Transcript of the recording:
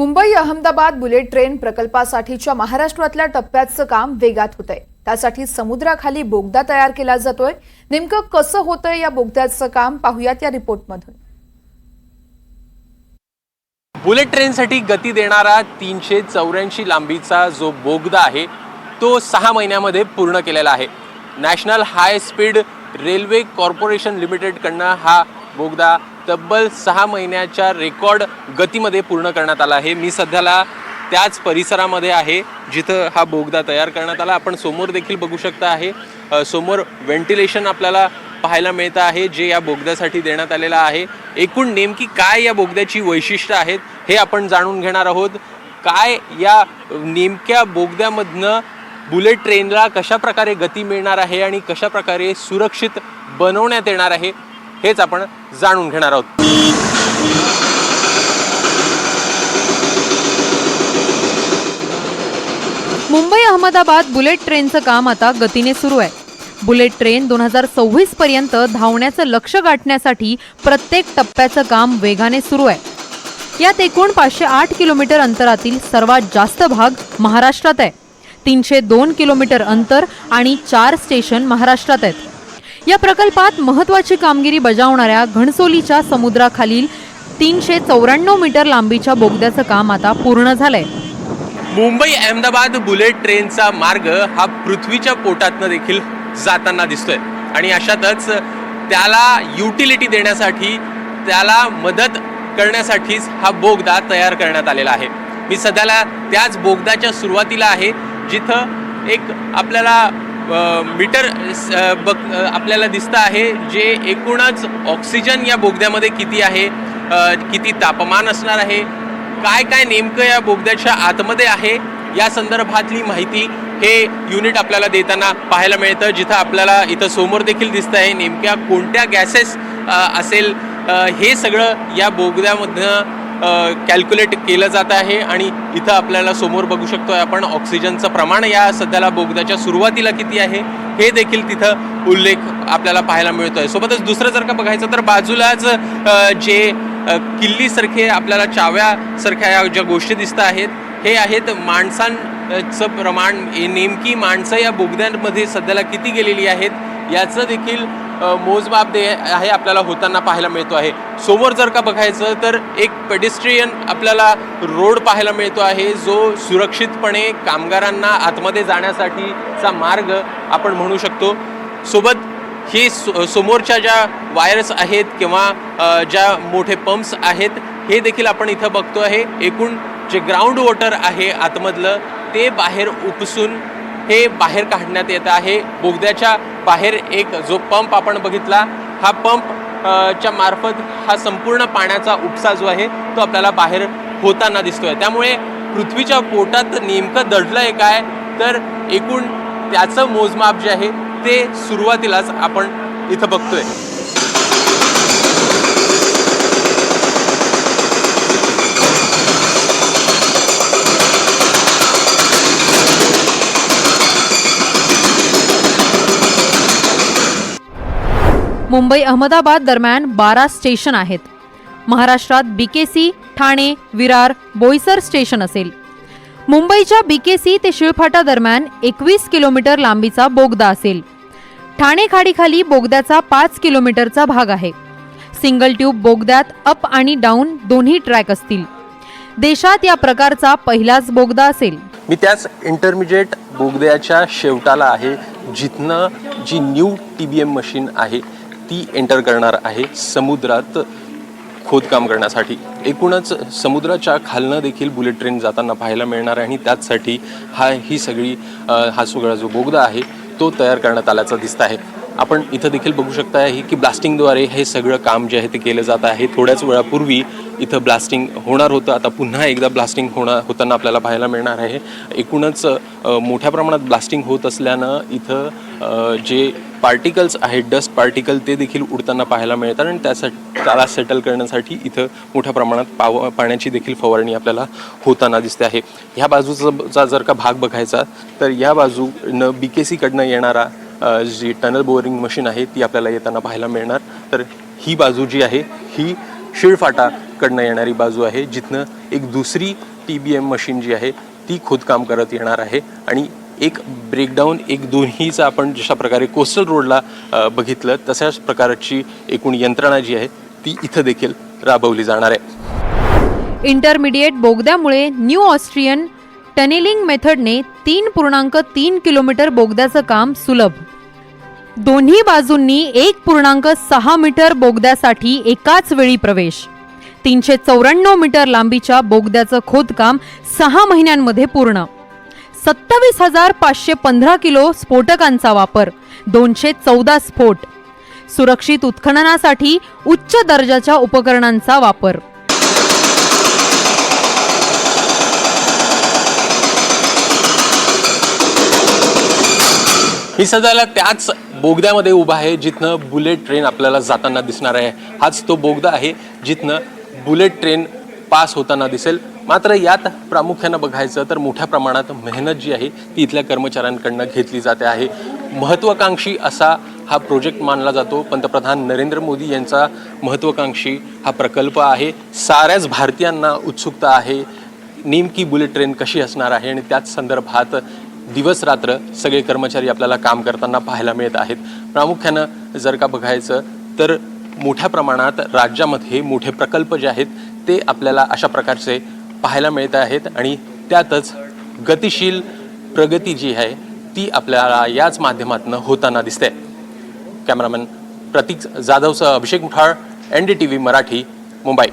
Mumbai Ahmedabad bullet train प्रकल्पासाठीच्या महाराष्ट्रातल्या टप्प्याचं काम वेगात होत आहे त्यासाठी समुद्राखाली बोगदा तयार केला जातोय. नेमकं कसं होतंय या बोगद्याचं काम पाहूयात या रिपोर्टमधून. बुलेट ट्रेनसाठी गती देणारा तीनशे चौऱ्याऐंशी लांबीचा जो बोगदा आहे तो सहा महिन्यामध्ये पूर्ण केलेला आहे. National high speed railway corporation लिमिटेडकडनं हा बोगदा तब्बल सहा महिन्याच्या रेकॉर्ड गतीमध्ये पूर्ण करण्यात आला आहे. मी सध्याला त्याच परिसरामध्ये आहे जिथं हा बोगदा तयार करण्यात आला. आपण समोर देखील बघू शकता आहे. समोर व्हेंटिलेशन आपल्याला पाहायला मिळतं आहे जे या बोगद्यासाठी देण्यात आलेलं आहे. एकूण नेमकी काय या बोगद्याची वैशिष्ट्य आहेत हे आपण जाणून घेणार आहोत. काय या नेमक्या बोगद्यामधनं बुलेट ट्रेनला कशा प्रकारे गती मिळणार आहे आणि कशा प्रकारे सुरक्षित बनवण्यात येणार आहे हेच आपण जाणून घेणार आहोत. मुंबई अहमदाबाद बुलेट ट्रेनचं काम आता गतीने सुरू आहे. बुलेट ट्रेन दोन हजार सव्वीस पर्यंत धावण्याचं लक्ष गाठण्यासाठी प्रत्येक टप्प्याचं काम वेगाने सुरू आहे. यात एकूण पाचशे आठ किलोमीटर अंतरातील सर्वात जास्त भाग महाराष्ट्रात आहे. तीनशे दोन किलोमीटर अंतर आणि चार स्टेशन महाराष्ट्रात आहेत. या प्रकल्पात महत्वाची कामगिरी बजावणाऱ्या घणसोलीच्या समुद्राखालील तीनशे चौऱ्याण्णव मीटर लांबीच्या बोगद्याचं काम आता पूर्ण झालंय. मुंबई अहमदाबाद बुलेट ट्रेनचा मार्ग हा पृथ्वीच्या पोटातनं देखील जाताना दिसतोय. आणि अशातच त्याला युटिलिटी देण्यासाठी त्याला मदत करण्यासाठीच हा बोगदा तयार करण्यात आलेला आहे. मी सध्याला त्याच बोगदाच्या सुरुवातीला आहे जिथं एक आपल्याला मीटर बघ आपल्याला दिसतं आहे जे एकूणच ऑक्सिजन या बोगद्यामध्ये किती आहे किती तापमान असणार आहे काय काय नेमकं या बोगद्याच्या आतमध्ये आहे या संदर्भातली माहिती हे युनिट आपल्याला देताना पाहायला मिळतं जिथं आपल्याला इथं समोर देखील दिसतं आहे नेमक्या कोणत्या गॅसेस असेल हे सगळं या बोगद्यामधनं कॅल्क्युलेट केलं जात आहे आणि इथं आपल्याला समोर बघू शकतो आपण ऑक्सिजनचं प्रमाण या सध्याला बोगद्याच्या सुरुवातीला किती आहे हे देखील तिथं उल्लेख आपल्याला पाहायला मिळतो आहे सोबतच दुसरं जर का बघायचं तर बाजूलाच जे किल्लीसारखे आपल्याला चाव्यासारख्या या ज्या गोष्टी दिसत आहेत हे आहेत माणसांचं प्रमाण. नेमकी माणसं या बोगद्यांमध्ये सध्याला किती गेलेली आहेत याचं देखील मोजमाप दे आहे आपल्याला होताना पाहायला मिळतो आहे. समोर जर का बघायचं तर एक पेडिस्ट्रियन आपल्याला रोड पाहायला मिळतो आहे. जो सुरक्षितपणे कामगारांना आतमध्ये जाण्यासाठीचा मार्ग आपण म्हणू शकतो. सोबत हे सो- समोरच्या ज्या वायर्स आहेत किंवा ज्या मोठे पंप्स आहेत हे देखील आपण इथं बघतो आहे. एकूण जे ग्राउंड वॉटर आहे आतमधलं ते बाहेर उपसून हे बाहेर काढण्यात येत आहे. बोगद्याच्या बाहेर एक जो पंप आपण बघितला हा पंप च्या मार्फत हा संपूर्ण पाण्याचा उपसा जो आहे तो आपल्याला बाहेर होताना दिसतोय. त्यामुळे पृथ्वीच्या पोटात नेमकं दडलं आहे काय? तर एकूण त्याचं मोजमाप जे आहे ते सुरुवातीलाच आपण इथं बघतोय. मुंबई अहमदाबाद दरम्यान बारा स्टेशन आहेत. महाराष्ट्रात बीकेसी ठाणे विरार बोईसर स्टेशन असेल. मुंबईच्या बीकेसी ते शिळफाटा दरम्यान एकवीस किलोमीटर लांबीचा बोगदा असेल. ठाणे खाडीखाली बोगद्याचा पाच किलोमीटरचा भाग आहे. सिंगल ट्यूब बोगद्यात अप आणि डाऊन दोन्ही ट्रॅक असतील. देशात या प्रकारचा पहिलाच बोगदा असेल. मी त्याच इंटरमिजिएट बोगद्याच्या शेवटाला आहे जिथनं जी new T B M machine आहे. ती एंटर करणार आहे समुद्रात खोदकाम करण्यासाठी. एकूणच समुद्राच्या खालनं देखील बुलेट ट्रेन जाताना पाहायला मिळणार आहे आणि त्याचसाठी हा ही सगळी हा सगळा जो बोगदा आहे तो तयार करण्यात आल्याचं दिसत आहे. आपण इथं देखील बघू शकता आहे की ब्लास्टिंगद्वारे हे सगळं काम जे आहे ते केलं जात आहे. थोड्याच वेळापूर्वी इथं ब्लास्टिंग होणार होतं. आता पुन्हा एकदा ब्लास्टिंग होणार होताना आपल्याला पाहायला मिळणार आहे. एकूणच मोठ्या प्रमाणात ब्लास्टिंग होत असल्यानं इथं जे पार्टिकल्स आहेत डस्ट पार्टिकल ते देखील उडताना पाहायला मिळतात आणि त्यासाठी त्याला सेटल करण्यासाठी इथं मोठ्या प्रमाणात पाव पाण्याची देखील फवारणी आपल्याला होताना दिसते आहे. ह्या बाजूचा जर का भाग बघायचा तर या बाजूनं बी के सीकडनं येणारा जी टनल बोअरिंग मशीन आहे ती आपल्याला येताना पाहायला मिळणार. तर ही बाजू जी आहे ही शिळफाटा कडनं येणारी बाजू आहे जिथनं एक दुसरी टी बी एम मशीन जी आहे ती खोदकाम करत येणार आहे. आणि एक ब्रेकडाऊन एक दोन्हीचा आपण जशा प्रकारे कोस्टल रोडला बघितलं तशाच प्रकारची एकूण यंत्रणा जी आहे ती इथं देखील राबवली जाणार आहे. इंटरमिडिएट बोगद्यामुळे न्यू ऑस्ट्रियन टनेलिंग मेथडने तीन पूर्णांक तीन किलोमीटर बोगद्याचं काम सुलभ. दोन्ही बाजूंनी एक पूर्णांक सहा मीटर बोगद्यासाठी एकाच वेळी प्रवेश. तीनशे चौऱ्याण्णव मीटर लांबीच्या बोगद्याचं खोदकाम सहा महिन्यांमध्ये पूर्ण. सत्तावीस हजार पाचशे पंधरा किलो स्फोटकांचा वापर दोनशे चौदा स्फोट. सुरक्षित उत्खननासाठी उच्च दर्जाच्या उपकरणांचा वापर. ही सध्याला त्याच बोगद्यामध्ये उभा आहे जिथनं बुलेट ट्रेन आपल्याला जाताना दिसणार आहे. हाच तो बोगदा आहे जिथनं बुलेट ट्रेन पास होताना दिसेल. मात्र यात प्रामुख्यानं बघायचं तर मोठ्या प्रमाणात मेहनत जी आहे ती इथल्या कर्मचाऱ्यांकडनं घेतली जाते आहे. महत्त्वाकांक्षी असा हा प्रोजेक्ट मानला जातो. पंतप्रधान नरेंद्र मोदी यांचा महत्त्वाकांक्षी हा प्रकल्प आहे. साऱ्याच भारतीयांना उत्सुकता आहे. नेमकी बुलेट ट्रेन कशी असणार आहे आणि त्याच संदर्भात दिवस रात्र सगळे कर्मचारी आपल्याला काम करताना पाहायला मिळत आहेत. प्रामुख्यानं जर का बघायचं तर मोठ्या प्रमाणात राज्यामध्ये मोठे प्रकल्प जे आहेत ते आपल्याला अशा प्रकारचे पाहायला मिळत आहेत आणि त्यातच गतिशील प्रगती जी आहे ती आपल्याला याच माध्यमातून होताना दिसते. Cameraman Prateek जाधवसह Abhishek Muthal N D T V Marathi Mumbai.